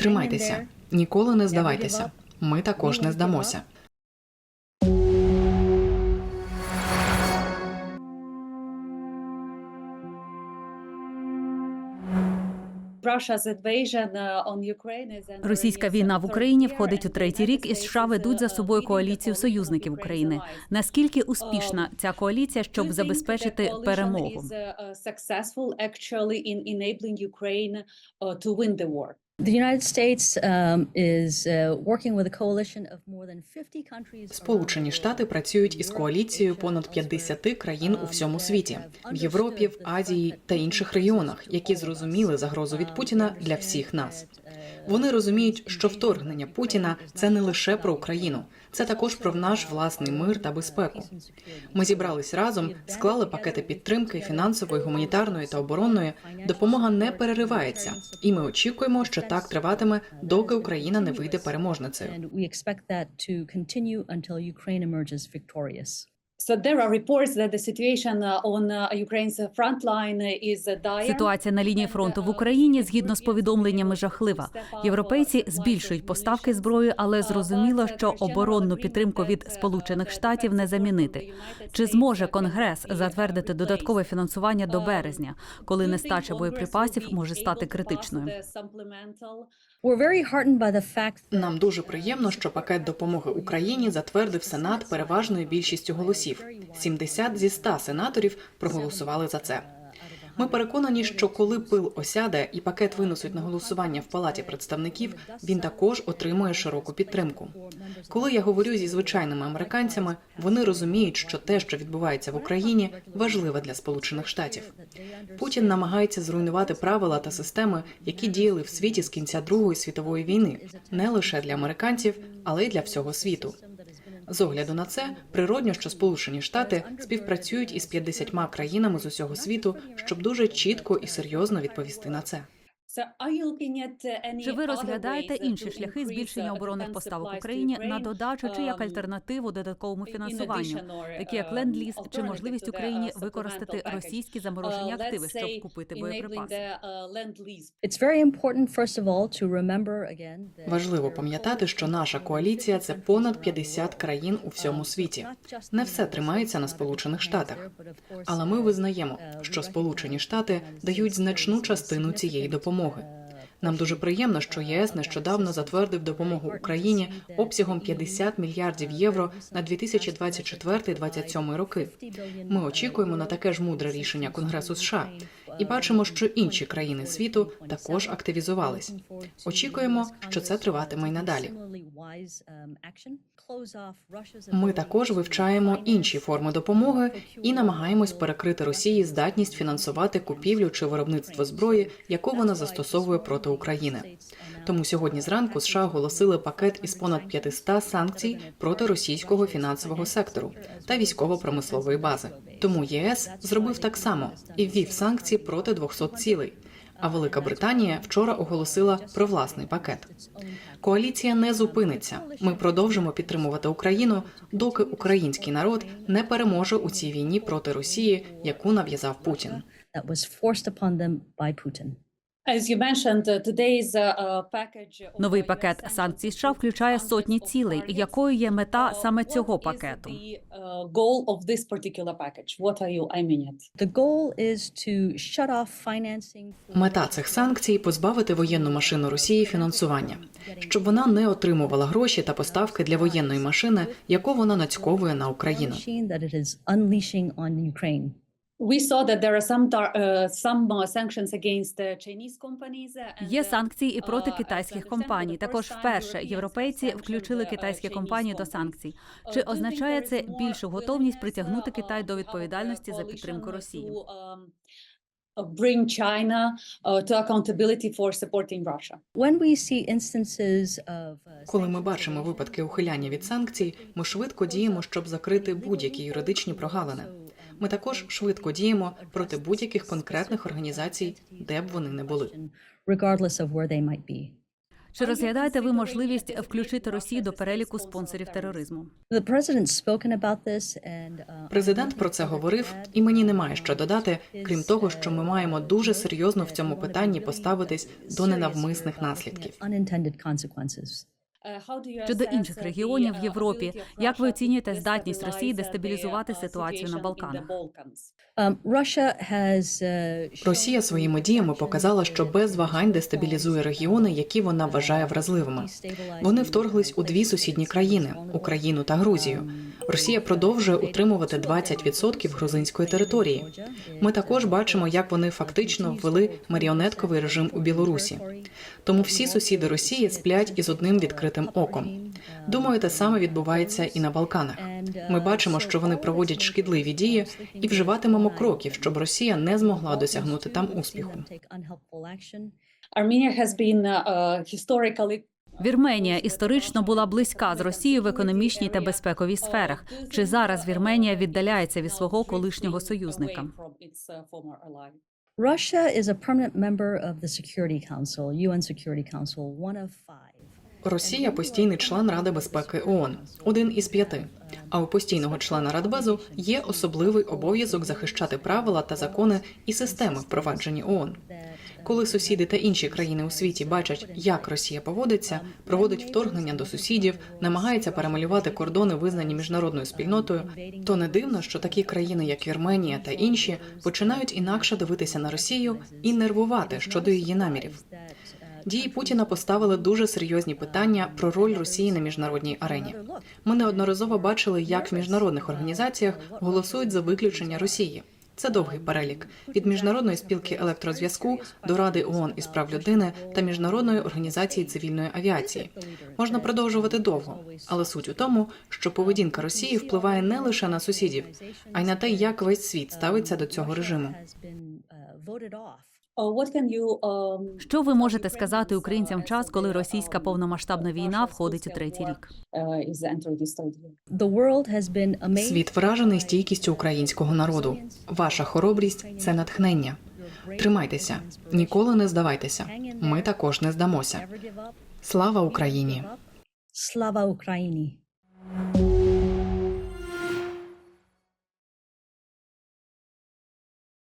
Тримайтеся, ніколи не здавайтеся. Ми також не здамося. Російська війна в Україні входить у третій рік, і США ведуть за собою коаліцію союзників України. Наскільки успішна ця коаліція, щоб забезпечити перемогу? Um, uh, working with a coalition of more than 50 countries. Сполучені Штати працюють із коаліцією понад 50 країн у всьому світі в Європі, в Азії та інших регіонах, які зрозуміли загрозу від Путіна для всіх нас. Вони розуміють, що вторгнення Путіна це не лише про Україну, це також про наш власний мир та безпеку. Ми зібрались разом, склали пакети підтримки фінансової, гуманітарної та оборонної. Допомога не переривається, і ми очікуємо, що так триватиме, доки Україна не вийде переможницею. So there are reports that the situation uh, on uh, Ukraine's front line is uh, dire. Ситуація на лінії фронту в Україні, згідно з повідомленнями, жахлива. Європейці збільшують поставки зброї, але зрозуміло, що оборонну підтримку від Сполучених Штатів не замінити. Чи зможе Конгрес затвердити додаткове фінансування до березня, коли нестача боєприпасів може стати критичною? Нам дуже приємно, що пакет допомоги Україні затвердив Сенат переважною більшістю голосів. 70 зі 100 сенаторів проголосували за це. Ми переконані, що коли пил осяде і пакет винесуть на голосування в палаті представників, він також отримує широку підтримку. Коли я говорю зі звичайними американцями, вони розуміють, що те, що відбувається в Україні, важливе для Сполучених Штатів. Путін намагається зруйнувати правила та системи, які діяли в світі з кінця Другої світової війни, не лише для американців, але й для всього світу. З огляду на це, природньо, що Сполучені Штати співпрацюють із 50 країнами з усього світу, щоб дуже чітко і серйозно відповісти на це. Чи ви розглядаєте інші шляхи збільшення оборонних поставок Україні на додачу чи як альтернативу додатковому фінансуванню, такі як ленд-ліз, чи можливість Україні використати російські заморожені активи, щоб купити боєприпаси? Важливо пам'ятати, що наша коаліція це понад 50 країн у всьому світі. Не все тримається на Сполучених Штатах. Але ми визнаємо, що Сполучені Штати дають значну частину цієї допомоги. Нам дуже приємно, що ЄС нещодавно затвердив допомогу Україні обсягом 50 мільярдів євро на 2024-2027 роки. Ми очікуємо на таке ж мудре рішення Конгресу США і бачимо, що інші країни світу також активізувались. Очікуємо, що це триватиме й надалі. Ми також вивчаємо інші форми допомоги і намагаємось перекрити Росії здатність фінансувати купівлю чи виробництво зброї, яку вона застосовує проти України. Тому сьогодні зранку США оголосили пакет із понад 500 санкцій проти російського фінансового сектору та військово-промислової бази. Тому ЄС зробив так само і ввів санкції проти 200 цілей. А Велика Британія вчора оголосила про власний пакет. Коаліція не зупиниться. Ми продовжимо підтримувати Україну, доки український народ не переможе у цій війні проти Росії, яку нав'язав Путін. Uh, today's uh, uh, Новий пакет санкцій США включає сотні цілей. Якою є мета саме цього пакету? The goal of this particular package. What are you aiming at? The goal is to shut off financing for Мета цих санкцій позбавити воєнну машину Росії фінансування, щоб вона не отримувала гроші та поставки для воєнної машини, яку вона нацьковує на Україну. Uh, uh, uh, uh, Є uh, санкції і проти uh, китайських компаній. Також вперше європейці включили uh, китайські компанії до санкцій. Uh, Чи означає це більшу готовність притягнути uh, Китай до of відповідальності за підтримку Росії? um, uh, Bring China uh, to accountability for supporting Russia. When we see instances of uh, Коли ми бачимо випадки ухиляння від санкцій, ми швидко діємо, щоб закрити будь-які юридичні прогалини. Ми також швидко діємо проти будь-яких конкретних організацій, де б вони не були. Чи розглядаєте ви можливість включити Росію до переліку спонсорів тероризму? Uh, Президент про це говорив, і мені немає що додати, крім того, що ми маємо дуже серйозно в цьому питанні поставитись до ненавмисних наслідків. Unintended. Щодо інших регіонів в Європі, як ви оцінюєте здатність Росії дестабілізувати ситуацію на Балканах? Um, uh, Росія своїми діями показала, що без вагань дестабілізує регіони, які вона вважає вразливими. Вони вторглись у дві сусідні країни Україну та Грузію. Росія продовжує утримувати 20% грузинської території. Ми також бачимо, як вони фактично ввели маріонетковий режим у Білорусі. Тому всі сусіди Росії сплять із одним відкритим оком. Думаю, те саме відбувається і на Балканах. Ми бачимо, що вони проводять шкідливі дії і вживатимемо кроків, щоб Росія не змогла досягнути там успіху. Uh, Вірменія історично була близька з Росією в економічній та безпековій сферах. Чи зараз Вірменія віддаляється від свого колишнього союзника? Russia is a permanent member of the Security Council, UN Security Council, one of five. Росія постійний член Ради безпеки ООН, один із п'яти. А у постійного члена Радбезу є особливий обов'язок захищати правила та закони і системи, впроваджені ООН. Коли сусіди та інші країни у світі бачать, як Росія поводиться, проводить вторгнення до сусідів, намагається перемалювати кордони, визнані міжнародною спільнотою, то не дивно, що такі країни, як Вірменія та інші, починають інакше дивитися на Росію і нервувати щодо її намірів. Дії Путіна поставили дуже серйозні питання про роль Росії на міжнародній арені. Ми неодноразово бачили, як в міжнародних організаціях голосують за виключення Росії. Це довгий перелік від міжнародної спілки електрозв'язку до Ради ООН із прав людини та міжнародної організації цивільної авіації. Можна продовжувати довго, але суть у тому, що поведінка Росії впливає не лише на сусідів, а й на те, як весь світ ставиться до цього режиму. You um, Що ви можете сказати українцям в час, коли російська повномасштабна війна входить у третій рік? amazed. Світ вражений стійкістю українського народу. Ваша хоробрість це натхнення. Тримайтеся, ніколи не здавайтеся. Ми також не здамося. Слава Україні! Slava Ukraini.